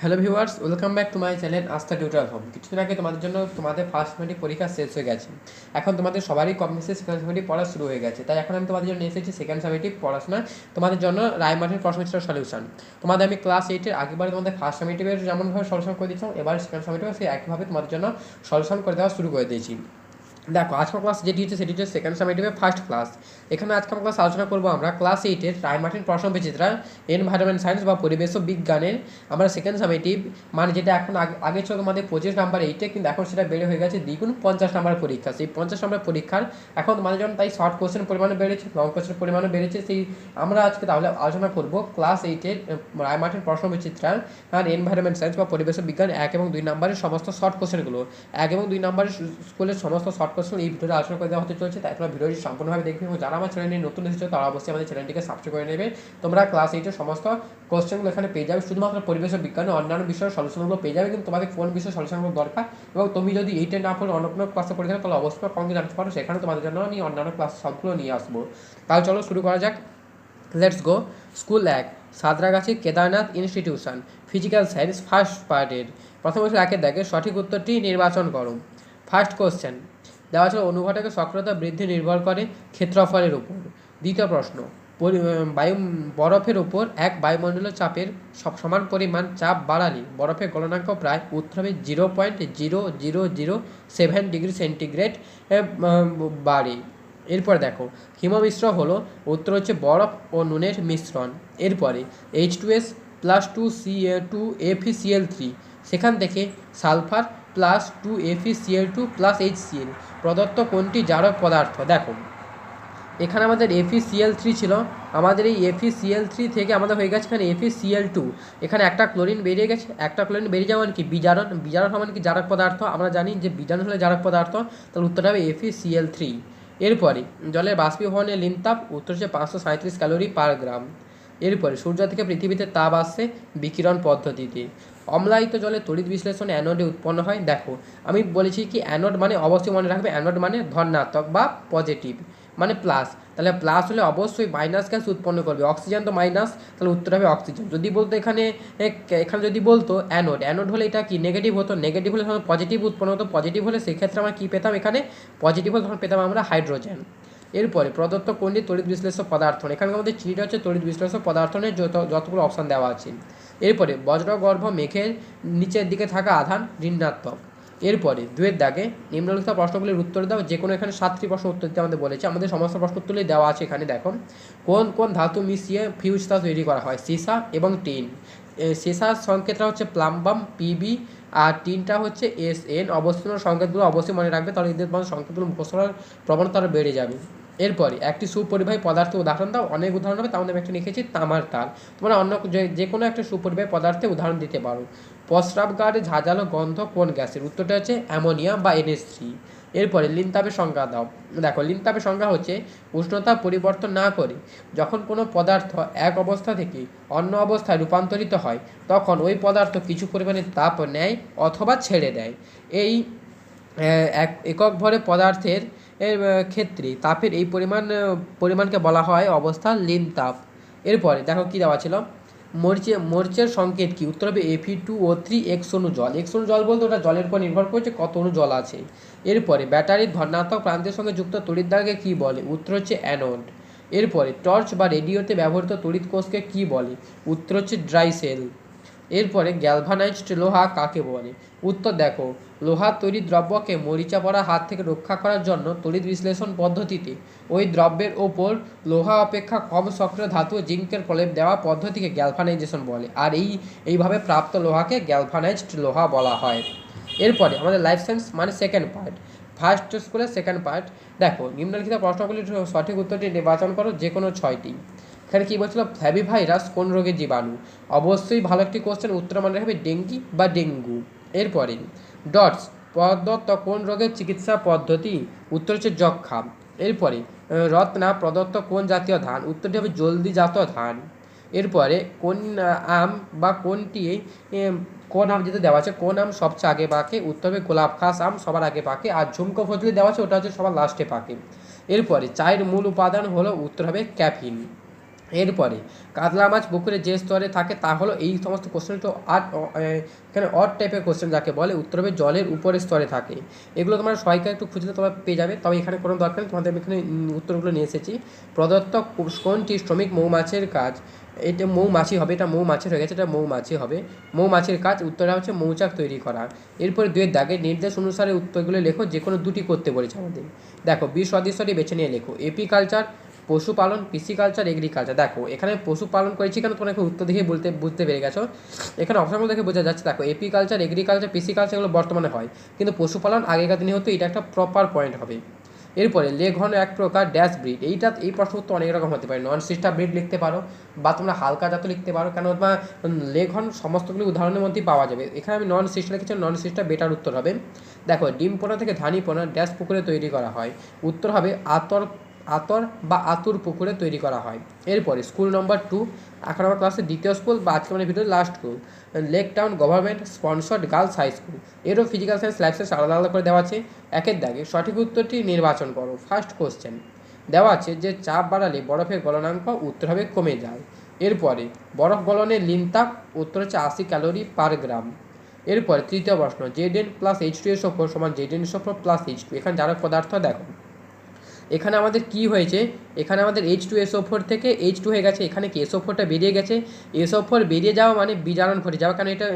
Hello viewers, welcome back to my channel Astha tutorial home কিছুদিন আগে তোমাদের জন্য তোমাদের ফার্স্ট সেমেটিক পরীক্ষা শেষ হয়ে গেছে। এখন তোমাদের সবারই কম বেশি সেকেন্ড সেমেটিক পড়া শুরু হয়ে গেছে। তাই এখন আমি তোমাদের জন্য নিয়ে এসেছি সেকেন্ড সেমেটিক পড়াশোনা তোমাদের জন্য রায়মার্টিন প্রশ্নচিত্র সলিউশন তোমাদের আমি ক্লাস এইটের আগেবারে তোমাদের ফার্স্ট সেমেটিকের যেমনভাবে সলিউশন করে দিয়েছিলাম, এবার সেকেন্ড সেমেটিক সেই একইভাবে তোমাদের জন্য সলিউশন করে দেওয়া শুরু করে দিয়েছি। দেখো, আজকের ক্লাস যেটি হচ্ছে সেটি হচ্ছে সেকেন্ড সামেটিভের ফার্স্ট ক্লাস এখানে আজকের ক্লাস আলোচনা করব আমরা ক্লাস এইটের রায়মার্টিন প্রশ্ন বিচিত্রা এনভায়রনমেন্ট সায়েন্স বা পরিবেশ ও বিজ্ঞানের। আমরা সেকেন্ড সামেটিভ মানে যেটা এখন আগে ছিল তোমাদের পঁচিশ নাম্বার এইটে কিন্তু এখন সেটা বেড়ে হয়ে গেছে দ্বিগুণ পঞ্চাশ নাম্বার পরীক্ষা। সেই পঞ্চাশ নাম্বার পরীক্ষার এখন তোমাদের জন্য তাই শর্ট কোশ্চেন পরিমাণে বেড়েছে লং কোশ্চেন পরিমাণে বেড়েছে। সেই আমরা আজকে তাহলে আলোচনা করব ক্লাস এইটের রায়মার্টিন প্রশ্ন বিচিত্রার আর এনভায়রনমেন্ট সায়েন্স বা পরিবেশ বিজ্ঞান এক এবং দুই নাম্বারের সমস্ত শর্ট কোশ্চেনগুলো এক এবং দুই নাম্বারের স্কুলের সমস্ত শর্ট কোশ্চেন এই ভিডিওতে আলোচনা করে দেওয়া হতে চলছে, তাই তোমরা ভিডিওটি সম্পূর্ণভাবে দেখবে এবং যারা আমার চ্যানেলে নতুন এসেছ তারা অবশ্যই আমাদের চ্যানেলটিকে সাবস্ক্রাইব করে নেবে। তোমরা ক্লাস এইটের সমস্ত কোশ্চেনগুলো এখানে পেয়ে যাবে। শুধুমাত্র পরিবেশ ও বিজ্ঞানের অন্যান্য বিষয়ের সলিউশনগুলো পেয়ে যাবে, কিন্তু তোমাদের কোন বিষয়ের সলিউশনগুলো দরকার। এবং তুমি যদি এইটে না পড়ে অন্য কোনো ক্লাসে পড়ে থাকো, তাহলে অবশ্যই কমকে জানতে পারো, সেখানে তোমাদের জন্য আমি অন্যান্য ক্লাস সবগুলো নিয়ে আসব। তাহলে চলো শুরু করা যাক। লেটস গো স্কুল এক, Santragachhi Kedarnath institution physical science first পার্টের প্রথম বছর একের দেখে সঠিক উত্তরটি নির্বাচন করো। ফার্স্ট কোশ্চেন দেওয়া ছিল অনুঘটকের সক্রিয়তা বৃদ্ধি নির্ভর করে ক্ষেত্রফলের উপর। দ্বিতীয় প্রশ্ন, পরি- বায়ু, বরফের উপর এক বায়ুমণ্ডলীয় চাপের সব সমান পরিমাণ চাপ বাড়ালে বরফের গলনাঙ্ক প্রায় উত্তর হবে zero point zero zero zero seven degree centigrade বাড়ে। এরপর দেখো, হিমমিশ্র হলো উত্তর হচ্ছে বরফ ও নুনের মিশ্রণ। এরপরে H two S plus two C two FeCl three সেখান থেকে sulphur plus two FeCl two plus H Cl প্রদত্ত কোনটি জারক পদার্থ? দেখো এখানে আমাদের এফিসিএল থ্রি ছিল। আমাদের এই এফিসিএল থ্রি থেকে আমাদের হয়ে গেছে এখানে এফিসিএল টু। এখানে একটা ক্লোরিন বেরিয়ে গেছে। একটা ক্লোরিন বেরিয়ে যাওয়া মানে কি? বিজারণ। বিজারণ সমান কি? জারক পদার্থ। আমরা জানি যে বিজারণ হলে জারক পদার্থ। তাহলে উত্তরটা হবে এফিসিএল থ্রি। এরপরে জলের বাষ্পীভবনের লিনতাপ, উত্তর হচ্ছে পাঁচশো সাঁত্রিশ ক্যালোরি পার গ্রাম। এরপরে সূর্য থেকে পৃথিবীতে তাপ আসছে বিকিরণ পদ্ধতিতে। অম্লায়িত জলে তড়িৎ বিশ্লেষণ অ্যানোডে উৎপন্ন হয়। দেখো, আমি বলেছি কি অ্যানোড মানে অবশ্যই মনে রাখবে অ্যানোড মানে ধনাত্মক বা পজিটিভ মানে প্লাস তাহলে প্লাস হলে অবশ্যই মাইনাস গ্যাস উৎপন্ন করবে। অক্সিজেন তো মাইনাস তাহলে উত্তর হবে অক্সিজেন যদি বলতো এখানে এখানে যদি বলতো অ্যানোড অ্যানোড হলে এটা কি? নেগেটিভ হতো। নেগেটিভ হলে পজিটিভ উৎপন্ন হতো পজিটিভ হলে সেক্ষেত্রে আমরা কী পেতাম এখানে? পজিটিভ হলে তখন পেতাম আমরা হাইড্রোজেন এরপরে প্রদত্ত কোনটি তড়িৎ বিশ্লেষক পদার্থন এখানে আমাদের চিনিটা হচ্ছে তড়িৎ বিশ্লেষ্য পদার্থনের যত, যতগুলো অপশান দেওয়া আছে। এরপরে বজ্রগর্ভ মেঘের নিচের দিকে থাকা আধান ঋণাত্মক। এরপরে দুয়ের দাগে নিম্নলিখিত প্রশ্নগুলির উত্তর দাও যে কোনো এখানে সাতটি প্রশ্ন উত্তর দিতে আমাদের বলেছে। আমাদের সমস্ত প্রশ্ন উত্তরই দেওয়া আছে এখানে, দেখো। কোন কোন ধাতু মিশিয়ে ফিউজটা তৈরি করা হয়? সিসা এবং টিন। সিসার সংকেতটা হচ্ছে প্লাম্বাম, পিবি আর তিনটা হচ্ছে এস এন অবস্থান সংকেতগুলো অবশ্যই মনে রাখবে, তাহলে এদের মধ্যে সংকেতগুলো মুখস্থ করার প্রবণতা আরও বেড়ে যাবে। এরপরে, একটি সুপরিবাহী পদার্থের উদাহরণ দাও, অনেক উদাহরণ হবে, তার মধ্যে আমি একটা লিখেছি, তামার তার তোমরা অন্য যে- যে কোনো একটা সুপরিবাহী পদার্থে উদাহরণ দিতে পারো। প্রস্রাবগারে ঝাঁঝালো গন্ধ কোন গ্যাসের? উত্তরটা হচ্ছে অ্যামোনিয়া বা এনএস থ্রি এরপরে লিনতাপের সংজ্ঞা দাও। দেখো লিনতাপের সংজ্ঞা হচ্ছে উষ্ণতা পরিবর্তন না করে যখন কোনো পদার্থ এক অবস্থা থেকে অন্য অবস্থায় রূপান্তরিত হয় তখন ওই পদার্থ কিছু পরিমাণে তাপ নেয় অথবা ছেড়ে দেয়। এই এক একক ভরে পদার্থের এর, ক্ষেত্রে তাপের এই পরিমাণ পরিমাণকে বলা হয় অবস্থা লিন তাপ এরপরে দেখো কী দেওয়া ছিল? মরিচে, মরিচের সংকেত কি? উত্তর হবে Fe two O three X অনু জল। এক্স অনু জল বলতে ওটা জলের উপর নির্ভর করছে কত অনু জল আছে। এরপরে ব্যাটারির ধনাত্মক প্রান্তের সঙ্গে যুক্ত তড়িৎ কি কী বলে? উত্তর হচ্ছে অ্যানোড এরপরে, টর্চ বা রেডিওতে ব্যবহৃত তড়িৎ কোষকে কি বলে? উত্তর হচ্ছে ড্রাই সেল। এরপরে গ্যালভানাইজড লোহা কাকে বলে? উত্তর দেখো লোহা তৈরি দ্রব্যকে মরিচা পড়া হাত থেকে রক্ষা করার জন্য তড়িৎ বিশ্লেষণ পদ্ধতিতে ওই দ্রব্যের ওপর লোহা অপেক্ষা কম সক্রিয় ধাতু জিঙ্কের প্রলেপ দেওয়া পদ্ধতিকে গ্যালভানাইজেশন বলে। আর এই, এইভাবে প্রাপ্ত লোহাকে গ্যালভানাইজড লোহা বলা হয়। এরপরে আমাদের লাইফ সায়েন্স মানে সেকেন্ড পার্ট ফার্স্ট স্কুলের সেকেন্ড পার্ট দেখো, নিম্নলিখিত প্রশ্নগুলির সঠিক উত্তরটি নির্বাচন করো যে কোনো ছয়টি। এখানে কী বলছিল? ফ্ল্যাবি ভাইরাস কোন রোগের জীবাণু? অবশ্যই ভালো একটি কোশ্চেন উত্তর মনে রাখবে ডেঙ্গি বা ডেঙ্গু। এরপরে ডটস প্রদত্ত কোন রোগের চিকিৎসা পদ্ধতি, উত্তর হচ্ছে যক্ষা। এরপরে রত্না প্রদত্ত কোন জাতীয় ধান, উত্তরটি হবে জলদি জাত ধান। এরপরে, কোন আম বা কোনটি কোন আম যেটা দেওয়া আছে, কোন আম সবচেয়ে আগে পাকে, উত্তর হবে গোলাপ খাস আম, সবার আগে পাকে, আর ঝুমকো ফজলি দেওয়া আছে, ওটা হচ্ছে সবার লাস্টে পাকে। এরপরে, চায়ের মূল উপাদান হলো, উত্তর হবে ক্যাফিন। এরপরে কাতলা মাছ পুকুরে যে স্তরে থাকে, তা হলো এই সমস্ত কোশ্চেন তো আট এখানে অড টাইপের কোশ্চেন যাকে বলে উত্তর হবে জলের উপরের স্তরে থাকে। এগুলো তোমরা সবাইকে একটু খুঁজলে তোমরা পেয়ে যাবে, তবে এখানে কোনো দরকার নেই, তোমাদের এখানে উত্তরগুলো নিয়ে এসেছি। প্রদত্ত কোনটি শ্রমিক মৌমাছির কাজ? এটা মৌমাছি হবে, এটা মৌমাছির হয়ে গেছে, এটা মৌমাছি হবে। মৌমাছির কাজ উত্তরটা হচ্ছে মৌচাক তৈরি করা। এরপরে দুয়ের দাগে নির্দেশ অনুসারে উত্তরগুলো লেখো যে কোনো দুটি করতে বলেছে আমাদের। দেখো, বিশ সদস্যটি বেছে নিয়ে লেখো। এপিকালচার পশুপালন পিসিকালচার এগ্রিকালচার দেখো, এখানে পশুপালন করেছি কেন? তোমরা এখন উত্তর দেখে বলতে, বুঝতে পেরে গেছো। এখানে অপশনগুলো দেখে বোঝা যাচ্ছে। দেখো এপিকালচার এগ্রিকালচার পিসিকালচার এগুলো বর্তমানে হয়। কিন্তু পশুপালন আগেকার দিনে হতো, এটা একটা প্রপার পয়েন্ট হবে। এরপরে লেঘন এক প্রকার ড্যাশ ব্রিড এইটা, এই প্রশ্ন উত্তর অনেক রকম হতে পারে। নন সিস্টা ব্রিড লিখতে পারো, বা তোমরা হালকা জাত লিখতে পারো। কেন বা লেঘন সমস্তগুলি উদাহরণের মধ্যেই পাওয়া যাবে। এখানে আমি নন সিস্টার লিখেছি নন সিস্টার বেটার উত্তর হবে। দেখো, ডিম পোনা থেকে ধানি পোনা ড্যাশ পুকুরে তৈরি করা হয়। উত্তর হবে আতর আতর বা আতুর পুকুরে তৈরি করা হয়। এরপরে স্কুল নম্বর টু এখন আমার ক্লাসের দ্বিতীয় স্কুল বা আজকে মানে video last school lake town government sponsored girls high school এরও ফিজিক্যাল সায়েন্স লাইফ সায়েন্স আলাদা আলাদা করে দেওয়া আছে। একের দাগে সঠিক উত্তরটি নির্বাচন করো। ফার্স্ট কোশ্চেন দেওয়া আছে যে চাপ বাড়ালে বরফের গলনাঙ্ক উত্তর হবে কমে যায়। এরপরে, বরফ গলনের লিনতাপ উত্তর হচ্ছে আশি ক্যালোরি পার গ্রাম। এরপরে তৃতীয় প্রশ্ন Z N plus H two S O four সমান Z N four plus H two এখানে যারা পদার্থ দেখো এখানে আমাদের কি হয়েছে? এখানে আমাদের H two S O four থেকে এইচ টু হয়ে গেছে। এখানে কি এসও ফোরটা বেরিয়ে গেছে? এসও ফোর বেরিয়ে যাওয়া মানে বিজারণ ঘটে যাওয়া। কারণ এটা,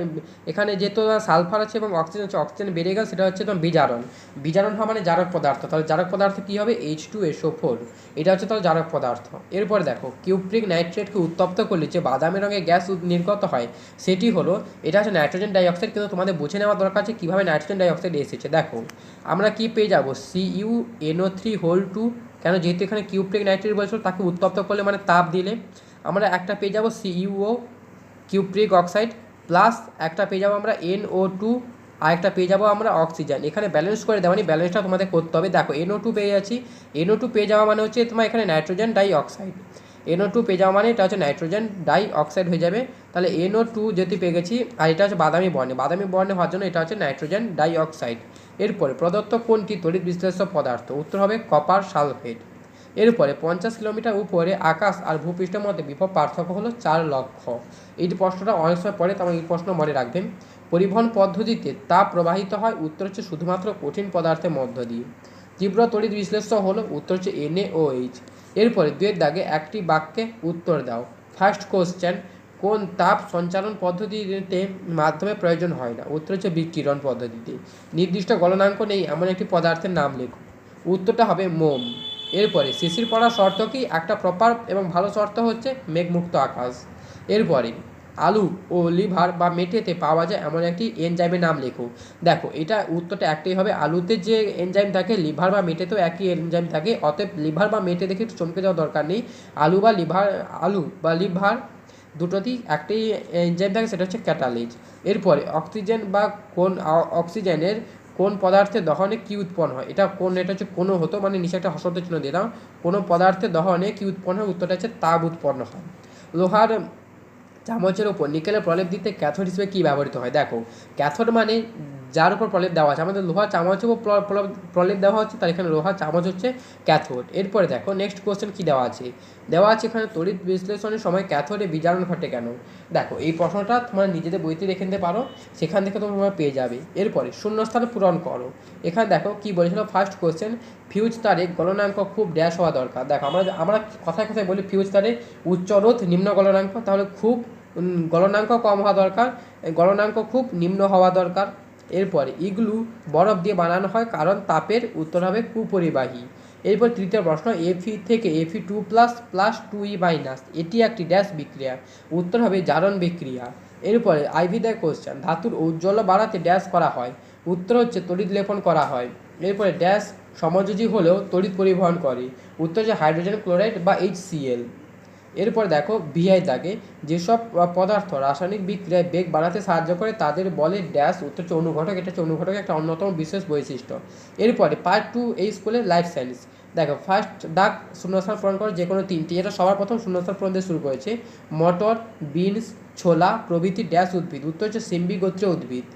এখানে যেহেতু সালফার আছে এবং অক্সিজেন আছে, অক্সিজেন বেরিয়ে গেল, সেটা হচ্ছে তোমার বিজারণ। বিজারণ হওয়া মানে জারক পদার্থ। তাহলে জারক পদার্থ কী হবে? এইচ টু এসও ফোর এটা হচ্ছে তাহলে জারক পদার্থ। এরপর দেখো, কিউপ্রিক নাইট্রেটকে উত্তপ্ত করলে যে বাদামি রঙের গ্যাস নির্গত হয়, সেটি হলো, এটা হচ্ছে নাইট্রোজেন ডাইঅক্সাইড। কিন্তু তোমাদের বুঝে নেওয়া দরকার আছে কীভাবে নাইট্রোজেন ডাইঅক্সাইড এসেছে। দেখো, আমরা কি পেয়ে যাব? C U NO three whole two কেন যেহেতু এখানে কিউপ্রিক নাইট্রেট বলছিল, তাকে উত্তপ্ত করলে মানে তাপ দিলে। আমরা একটা পেয়ে যাব সিইউও কিউপ্রিক অক্সাইড প্লাস একটা পেয়ে যাব আমরা এনও টু আর একটা পেয়ে যাব আমরা অক্সিজেন এখানে ব্যালেন্স করে দেওয়া মানে ব্যালেন্সটা তোমাদের করতে হবে। দেখো এনও টু পেয়ে যাচ্ছি। এনও টু পেয়ে যাওয়া মানে হচ্ছে তোমার এখানে nitrogen dioxide NO two পেয়ে যাওয়া মানে এটা হচ্ছে নাইট্রোজেন ডাই অক্সাইড হয়ে যাবে। তাহলে এনও টু যেহেতু পেয়ে গেছি, আর এটা হচ্ছে বাদামি বর্ণে। বাদামি বর্ণে হওয়ার জন্য এটা হচ্ছে নাইট্রোজেন ডাই অক্সাইড এরপরে প্রদত্ত কোনটি তড়িৎ বিশ্লেষ্য পদার্থ? উত্তর হবে কপার সালফেট। এরপরে পঞ্চাশ কিলোমিটার উপরে আকাশ আর ভূপৃষ্ঠের মধ্যে বিভব পার্থক্য হলো চার লক্ষ। এই প্রশ্নটা অনেক সময় পড়ে তেমন এই প্রশ্ন মনে রাখবেন। পরিবহন পদ্ধতিতে তাপ প্রবাহিত হয়, উত্তর হচ্ছে শুধুমাত্র কঠিন পদার্থের মধ্য দিয়ে। তীব্র তড়িৎ বিশ্লেষ্য হলো, উত্তর হচ্ছে এনএ ও এইচ এরপরে দুয়ের দাগে একটি বাক্যে উত্তর দাও। ফার্স্ট কোশ্চেন কোন তাপ সঞ্চালন পদ্ধতিতে মাধ্যমে প্রয়োজন হয় না? উত্তর হচ্ছে বিকিরণ পদ্ধতিতে। নির্দিষ্ট গলনাঙ্ক নেই, এমন একটি পদার্থের নাম লেখো। উত্তরটা হবে মোম। এরপরে, শিশির পড়ার শর্ত কি? একটা প্রপার এবং ভালো শর্ত হচ্ছে মেঘমুক্ত আকাশ। এরপরে, আলু ও লিভার বা মেটেতে পাওয়া যায় এমন একটি এনজাইমের নাম লেখো। দেখো, এটা উত্তরটা একটাই হবে। আলুতে যে এনজাইম থাকে, লিভার বা মেটেতেও একই এনজাইম থাকে। অতএব লিভার বা মেটে দেখে একটু চমকে যাওয়ার দরকার নেই। আলু বা লিভার, আলু বা লিভার দুটোতেই একটাই এনজাইম থাকে, সেটা হচ্ছে ক্যাটালিজ এরপরে অক্সিজেন বা কোন অক্সিজেনের কোন পদার্থে দহনে কি উৎপন্ন হয়? এটা কোন, এটা হচ্ছে কোনো হতো মানে নিচে একটা হসন্ত চিহ্ন দিলাম কোনো পদার্থে দহনে কি উৎপন্ন হয়? উত্তরটা হচ্ছে তাপ উৎপন্ন হয়। লোহার চামচের ওপর, নিকেলের প্রলেপ দিতে ক্যাথোড হিসেবে কী ব্যবহৃত হয়? দেখো ক্যাথোড মানে যার উপর প্রলেপ দেওয়া আছে। আমাদের লোহার চামচের উপর প্র- প্রলেপ- দেওয়া হচ্ছে, তার এখানে লোহার চামচ হচ্ছে ক্যাথোড। এরপরে দেখো নেক্সট কোয়েশ্চেন কী দেওয়া আছে? দেওয়া আছে এখানে তড়িৎ বিশ্লেষণের সময় ক্যাথোডে বিজারণ ঘটে কেন? দেখো, এই প্রশ্নটা তোমরা নিজেদের বইতে রেখে নিতে পারো, সেখান থেকে তোমরা পেয়ে যাবে। এরপরে, শূন্যস্থান পূরণ করো। এখানে দেখো কি বলেছিল? ফার্স্ট কোশ্চেন ফিউজ তারে গলনাঙ্ক খুব ড্যাশ হওয়া দরকার। দেখো, আমরা আমরা কথায় কথায় বলি ফিউজ তারে উচ্চ রোধ, নিম্ন গলনাঙ্ক, তাহলে খুব গলনাঙ্ক কম হওয়া দরকার, গলনাঙ্ক খুব নিম্ন হওয়া দরকার। এরপরে ইগলু বরফ দিয়ে বানানো হয়, কারণ তাপের উত্তর হবে কুপরিবাহী। এরপর তৃতীয় প্রশ্ন এফি থেকে FE two plus plus two E minus এটি একটি ড্যাশ বিক্রিয়া, উত্তর হবে জারণ বিক্রিয়া। এরপরে আইভি দেয় কোশ্চেন ধাতুর উজ্জ্বল বাড়াতে ড্যাশ করা হয়, উত্তর হচ্ছে তড়িৎ লেপন করা হয়। এরপরে ড্যাশ সমযোজী হলেও তড়িৎ পরিবহন করে, উত্তর হচ্ছে হাইড্রোজেন ক্লোরাইড বা এইচ সিএল এরপর দেখো ভিআই দাগে, যেসব পদার্থ রাসায়নিক বিক্রিয়ায় বেগ বাড়াতে সাহায্য করে, তাদের বলে ড্যাশ উত্তর হচ্ছে এটা হচ্ছে একটা অন্যতম বিশেষ বৈশিষ্ট্য। এরপরে পার্ট টু এই স্কুলের লাইফ সায়েন্স দেখো ফার্স্ট ডাক শূন্যস্থান পূরণ করো, যে কোনো তিনটি, এটা সবার প্রথম শূন্যস্থান পূরণ দিয়ে শুরু করেছে। মটর বিনস ছোলা, প্রভৃতি ড্যাশ উদ্ভিদ, উত্তর হচ্ছে সিম্বি গোত্রীয় উদ্ভিদ।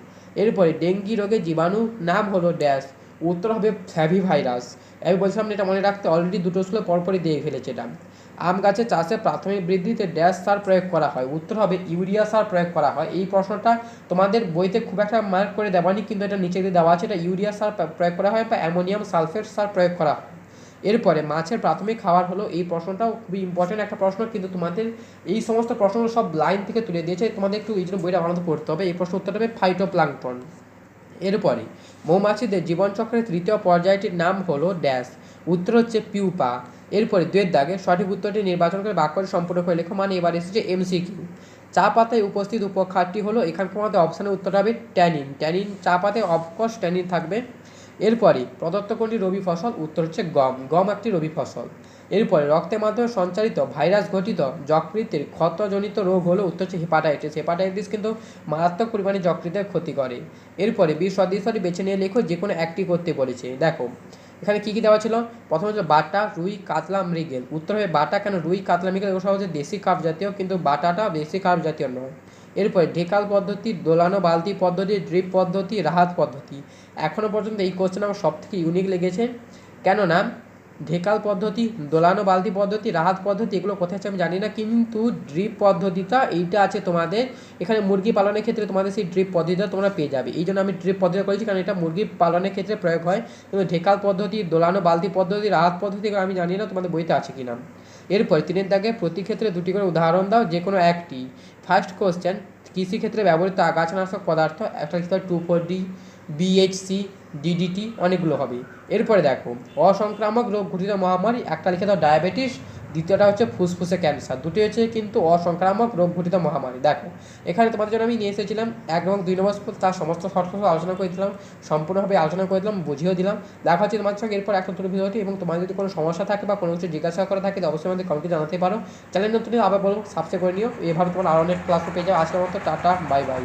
এরপরে ডেঙ্গি রোগে জীবাণু, নাম হলো ড্যাশ, উত্তর হবে ফ্যাভি ভাইরাস আমি বলছিলাম এটা মনে রাখতে অলরেডি দুটো স্কুলে পরপরই দিয়ে ফেলেছে এটা। আম গাছে চাষে প্রাথমিক বৃদ্ধিতে ড্যাশ সার প্রয়োগ করা হয়। উত্তর হবে, ইউরিয়া সার প্রয়োগ করা হয়। এই প্রশ্নটা তোমাদের বইতে খুব একটা মার্ক করে দেওয়ানি কিন্তু এটা নিচে দিয়ে দেওয়া আছে। এটা ইউরিয়া সার প্রয়োগ করা হয় বা অ্যামোনিয়াম সালফেট সার প্রয়োগ করা হয়। এরপরে মাছের প্রাথমিক খাবার হলো, এই প্রশ্নটাও খুবই ইম্পর্টেন্ট একটা প্রশ্ন, কিন্তু তোমাদের এই সমস্ত প্রশ্নগুলো সব লাইন থেকে তুলে দিয়েছে। তোমাদের একটু এই জন্য বইটা আনন্দ পড়তে হবে। এই প্রশ্ন উত্তর হবে ফাইটোপ্লাঙ্কটন এরপরে, মৌমাছিদের জীবনচক্রের তৃতীয় পর্যায়টির নাম হলো ড্যাশ। উত্তর হচ্ছে পিউপা। এরপরে দুয়ের দাগে সঠিক উত্তরটি নির্বাচন করে বাক্যটি সম্পূর্ণ করে লেখো। মানে এবার এসেছে এমসিকিউ। চা পাতায় উপস্থিত উপখাতটি হলো, এখানকার মধ্যে অপশানের উত্তর হবে ট্যানিন। ট্যানিন চা পাতায় অফকোর্স ট্যানিন থাকবে। এরপরে প্রদত্ত কোনটি? রবি ফসল। উত্তর হচ্ছে গম। গম একটি রবি ফসল। এরপরে রক্তের মাধ্যমে সঞ্চারিত ভাইরাস ঘটিত যকৃতের ক্ষতজনিত রোগ হলো, উত্তর হচ্ছে হেপাটাইটিস। হেপাটাইটিস কিন্তু মারাত্মক পরিমাণে যকৃতের ক্ষতি করে। এরপরে বিশ সদৃশটি বেছে নিয়ে লেখো যে কোনো একটি করতে বলেছে। দেখো এখানে কী কী দেওয়া ছিল? প্রথমে হচ্ছে বাটা, রুই, কাতলা, মৃগেল। উত্তর হবে বাটা কেন? রুই, কাতলা, মৃগেল ওসব সব হচ্ছে দেশি কাপ জাতীয়, কিন্তু বাটাটা দেশি কাপ জাতীয় নয়। এরপরে ঢেকাল পদ্ধতি, দোলানো বালতি পদ্ধতি, ড্রিপ পদ্ধতি, রাহাত পদ্ধতি। এখনও পর্যন্ত এই কোশ্চেন আমার সব থেকে ইউনিক লেগেছে। কেননা ঢেকাল পদ্ধতি, দোলানো বালতি পদ্ধতি, রাহাত পদ্ধতি, এগুলো কোথায় আছে আমি জানি না, কিন্তু ড্রিপ পদ্ধতিটা এইটা আছে তোমাদের। এখানে মুরগি পালনের ক্ষেত্রে তোমাদের সেই ড্রিপ পদ্ধতিটা তোমরা পেয়ে যাবে। এই জন্য আমি ড্রিপ পদ্ধতি করেছি, কারণ এটা মুরগি পালনের ক্ষেত্রে প্রয়োগ হয়। কিন্তু ঢেকাল পদ্ধতি, দোলানো বালতি পদ্ধতি, রাহাত পদ্ধতি আমি জানি না, তোমাদের বইতে আছে কিনা। এরপর তিনের দাগে প্রতি ক্ষেত্রে দুটি করে উদাহরণ দাও, যে কোনো একটি। ফার্স্ট কোশ্চেন কৃষিক্ষেত্রে ব্যবহৃত আগাছানাশক পদার্থ, একটা লিখতে two four D BHC DDT অনেকগুলো হবে। এরপরে দেখো, অসংক্রামক রোগ ঘটিত মহামারী, একটা লিখে দাও ডায়াবেটিস, দ্বিতীয়টা হচ্ছে ফুসফুসে ক্যান্সার। দুটি হচ্ছে কিন্তু অসংক্রামক রোগ ঘটিত মহামারী। দেখো, এখানে তোমাদের জন্য আমি নিয়ে এসেছিলাম এক এবং দুই নম্বর স্কুল, তার সমস্ত শর্ত আলোচনা করে দিলাম, সম্পূর্ণভাবে আলোচনা করে দিলাম, বুঝিয়েও দিলাম। দেখা হচ্ছে তোমার সঙ্গে এরপর একটা নতুন ভিডিওটি এবং তোমার যদি কোনো সমস্যা থাকে বা কোনো কিছু জিজ্ঞাসা করা থাকে অবশ্যই আমাদের কমেন্টে জানাতে পারো। চ্যানেল নতুন আবার বলব সাবস্ক্রাইব করে নিও। এভাবে তোমার আরও অনেক ক্লাস পেয়ে যাও আজকের মতো টাটা বাই বাই